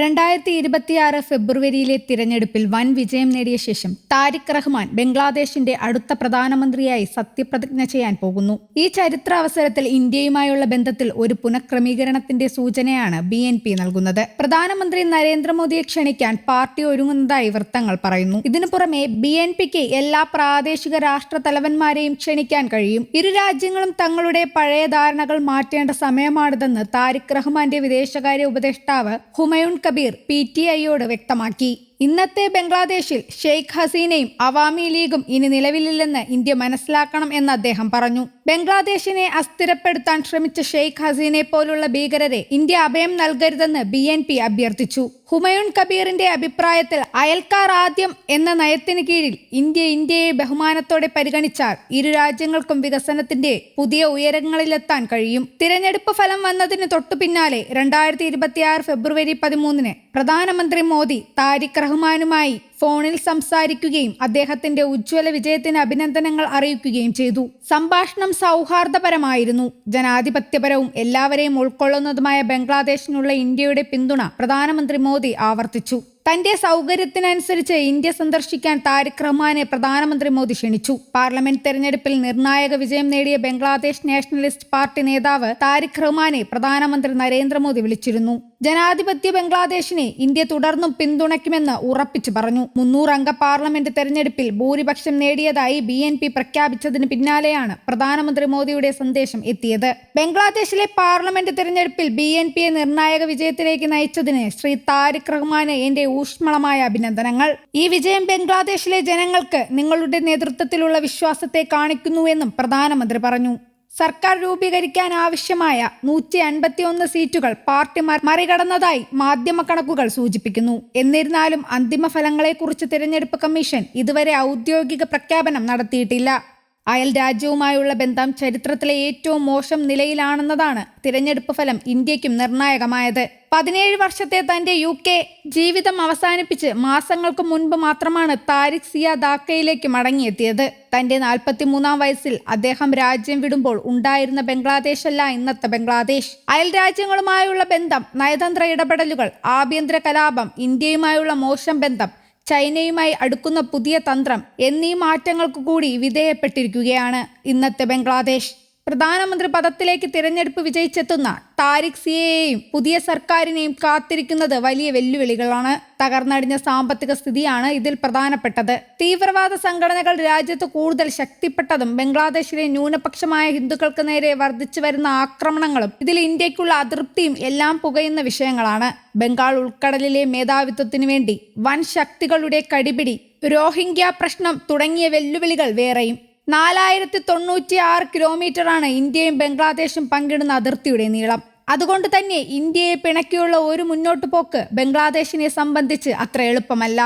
രണ്ടായിരത്തി ഇരുപത്തിയാറ് ഫെബ്രുവരിയിലെ തിരഞ്ഞെടുപ്പിൽ വൻ വിജയം നേടിയ ശേഷം താരിഖ് റഹ്മാൻ ബംഗ്ലാദേശിന്റെ അടുത്ത പ്രധാനമന്ത്രിയായി സത്യപ്രതിജ്ഞ ചെയ്യാൻ പോകുന്നു. ഈ ചരിത്ര അവസരത്തിൽ ഇന്ത്യയുമായുള്ള ബന്ധത്തിൽ ഒരു പുനഃക്രമീകരണത്തിന്റെ സൂചനയാണ് ബി എൻ പി നൽകുന്നത്. പ്രധാനമന്ത്രി നരേന്ദ്രമോദിയെ ക്ഷണിക്കാൻ പാർട്ടി ഒരുങ്ങുന്നതായി വൃത്തങ്ങൾ പറയുന്നു. ഇതിനു പുറമെ ബി എൻ പിക്ക് എല്ലാ പ്രാദേശിക രാഷ്ട്ര തലവന്മാരെയും ക്ഷണിക്കാൻ കഴിയും. ഇരു രാജ്യങ്ങളും തങ്ങളുടെ പഴയ ധാരണകൾ മാറ്റേണ്ട സമയമാണിതെന്ന് താരിഖ് റഹ്മാന്റെ വിദേശകാര്യ ഉപദേഷ്ടാവ് ഹുമയൂൺ കബീർ പി ടി ഐയോട് വ്യക്തമാക്കി. ഇന്നത്തെ ബംഗ്ലാദേശിൽ ഷെയ്ഖ് ഹസീനയും അവാമി ലീഗും ഇനി നിലവിലില്ലെന്ന് ഇന്ത്യ മനസ്സിലാക്കണം എന്ന് അദ്ദേഹം പറഞ്ഞു. ബംഗ്ലാദേശിനെ അസ്ഥിരപ്പെടുത്താൻ ശ്രമിച്ച ഷെയ്ഖ് ഹസീനെ പോലുള്ള ഭീകരരെ ഇന്ത്യ അഭയം നൽകരുതെന്ന് ബി എൻ പി അഭ്യർത്ഥിച്ചു. ഹുമയൂൺ കബീറിന്റെ അഭിപ്രായത്തിൽ അയൽക്കാർ ആദ്യം എന്ന നയത്തിന് കീഴിൽ ഇന്ത്യ ഇന്ത്യയെ ബഹുമാനത്തോടെ പരിഗണിച്ചാൽ ഇരു രാജ്യങ്ങൾക്കും വികസനത്തിന്റെ പുതിയ ഉയരങ്ങളിലെത്താൻ കഴിയും. തിരഞ്ഞെടുപ്പ് ഫലം വന്നതിന് തൊട്ടു പിന്നാലെ രണ്ടായിരത്തി ഫെബ്രുവരി പതിമൂന്നിന് പ്രധാനമന്ത്രി മോദി താരിഖ് റഹ്മാനുമായി ഫോണിൽ സംസാരിക്കുകയും അദ്ദേഹത്തിന്റെ ഉജ്ജ്വല വിജയത്തിന് അഭിനന്ദനങ്ങൾ അറിയിക്കുകയും ചെയ്തു. സംഭാഷണം സൗഹാർദ്ദപരമായിരുന്നു. ജനാധിപത്യപരവും എല്ലാവരെയും ഉൾക്കൊള്ളുന്നതുമായ ബംഗ്ലാദേശിനുള്ള ഇന്ത്യയുടെ പിന്തുണ പ്രധാനമന്ത്രി മോദി ആവർത്തിച്ചു. തന്റെ സൗകര്യത്തിനനുസരിച്ച് ഇന്ത്യ സന്ദർശിക്കാൻ താരിഖ് റഹ്മാനെ പ്രധാനമന്ത്രി മോദി ക്ഷണിച്ചു. പാർലമെന്റ് തെരഞ്ഞെടുപ്പിൽ നിർണായക വിജയം നേടിയ ബംഗ്ലാദേശ് നാഷണലിസ്റ്റ് പാർട്ടി നേതാവ് താരിഖ് റഹ്മാനെ പ്രധാനമന്ത്രി നരേന്ദ്രമോദി വിളിച്ചിരുന്നു. ജനാധിപത്യ ബംഗ്ലാദേശിനെ ഇന്ത്യ തുടർന്നും പിന്തുണയ്ക്കുമെന്ന് ഉറപ്പിച്ചു പറഞ്ഞു. മുന്നൂറംഗ പാർലമെന്റ് തെരഞ്ഞെടുപ്പിൽ ഭൂരിപക്ഷം നേടിയതായി ബി എൻ പി പ്രഖ്യാപിച്ചതിന് പിന്നാലെയാണ് പ്രധാനമന്ത്രി മോദിയുടെ സന്ദേശം എത്തിയത്. ബംഗ്ലാദേശിലെ പാർലമെന്റ് തെരഞ്ഞെടുപ്പിൽ ബി എൻ പിയെ നിർണായക വിജയത്തിലേക്ക് നയിച്ചതിന് ശ്രീ താരിഖ് റഹ്മാനെ എന്റെ ഊഷ്മളമായ അഭിനന്ദനങ്ങൾ. ഈ വിജയം ബംഗ്ലാദേശിലെ ജനങ്ങൾക്ക് നിങ്ങളുടെ നേതൃത്വത്തിലുള്ള വിശ്വാസത്തെ കാണിക്കുന്നുവെന്നും പ്രധാനമന്ത്രി പറഞ്ഞു. സർക്കാർ രൂപീകരിക്കാൻ ആവശ്യമായ നൂറ്റി അൻപത്തിയൊന്ന് സീറ്റുകൾ പാർട്ടി മറികടന്നതായി മാധ്യമ കണക്കുകൾ സൂചിപ്പിക്കുന്നു. എന്നിരുന്നാലും അന്തിമ ഫലങ്ങളെക്കുറിച്ച് തിരഞ്ഞെടുപ്പ് കമ്മീഷൻ ഇതുവരെ ഔദ്യോഗിക പ്രഖ്യാപനം നടത്തിയിട്ടില്ല. അയൽ രാജ്യവുമായുള്ള ബന്ധം ചരിത്രത്തിലെ ഏറ്റവും മോശം നിലയിലാണെന്നതാണ് തിരഞ്ഞെടുപ്പ് ഫലം ഇന്ത്യക്കും നിർണായകമായത്. പതിനേഴ് വർഷത്തെ തന്റെ യു കെ ജീവിതം അവസാനിപ്പിച്ച് മാസങ്ങൾക്ക് മുൻപ് മാത്രമാണ് താരിഖ് സിയ ധാക്കയിലേക്ക് മടങ്ങിയെത്തിയത്. തന്റെ നാൽപ്പത്തിമൂന്നാം വയസ്സിൽ അദ്ദേഹം രാജ്യം വിടുമ്പോൾ ഉണ്ടായിരുന്ന ബംഗ്ലാദേശ് അല്ല ഇന്നത്തെ ബംഗ്ലാദേശ്. അയൽ രാജ്യങ്ങളുമായുള്ള ബന്ധം നയതന്ത്ര ഇടപെടലുകൾ ആഭ്യന്തര കലാപം ഇന്ത്യയുമായുള്ള മോശം ബന്ധം ചൈനയുമായി അടുക്കുന്ന പുതിയ തന്ത്രം എന്നീ മാറ്റങ്ങൾക്ക് കൂടി വിധേയപ്പെട്ടിരിക്കുകയാണ് ഇന്നത്തെ ബംഗ്ലാദേശ്. പ്രധാനമന്ത്രി പദത്തിലേക്ക് തിരഞ്ഞെടുപ്പ് വിജയിച്ചെത്തുന്ന താരിഖ് സിയെയും പുതിയ സർക്കാരിനെയും കാത്തിരിക്കുന്നത് വലിയ വെല്ലുവിളികളാണ്. തകർന്നടിഞ്ഞ സാമ്പത്തിക സ്ഥിതിയാണ് ഇതിൽ പ്രധാനപ്പെട്ടത്. തീവ്രവാദ സംഘടനകൾ രാജ്യത്ത് കൂടുതൽ ശക്തിപ്പെട്ടതും ബംഗ്ലാദേശിലെ ന്യൂനപക്ഷമായ ഹിന്ദുക്കൾക്ക് നേരെ വർദ്ധിച്ചു വരുന്ന ആക്രമണങ്ങളും ഇതിൽ ഇന്ത്യക്കുള്ള അതൃപ്തിയും എല്ലാം പുകയുന്ന വിഷയങ്ങളാണ്. ബംഗാൾ ഉൾക്കടലിലെ മേധാവിത്വത്തിനു വേണ്ടി വൻ ശക്തികളുടെ കടിപിടി രോഹിംഗ്യ പ്രശ്നം തുടങ്ങിയ വെല്ലുവിളികൾ വേറെയും. നാലായിരത്തി തൊണ്ണൂറ്റി ആറ് കിലോമീറ്ററാണ് ഇന്ത്യയും ബംഗ്ലാദേശും പങ്കിടുന്ന അതിർത്തിയുടെ നീളം. അതുകൊണ്ട് തന്നെ ഇന്ത്യയെ പിണക്കിയുള്ള ഒരു മുന്നോട്ടു പോക്ക് ബംഗ്ലാദേശിനെ സംബന്ധിച്ച് അത്ര എളുപ്പമല്ല.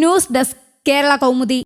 News desk Kerala Kaumudi.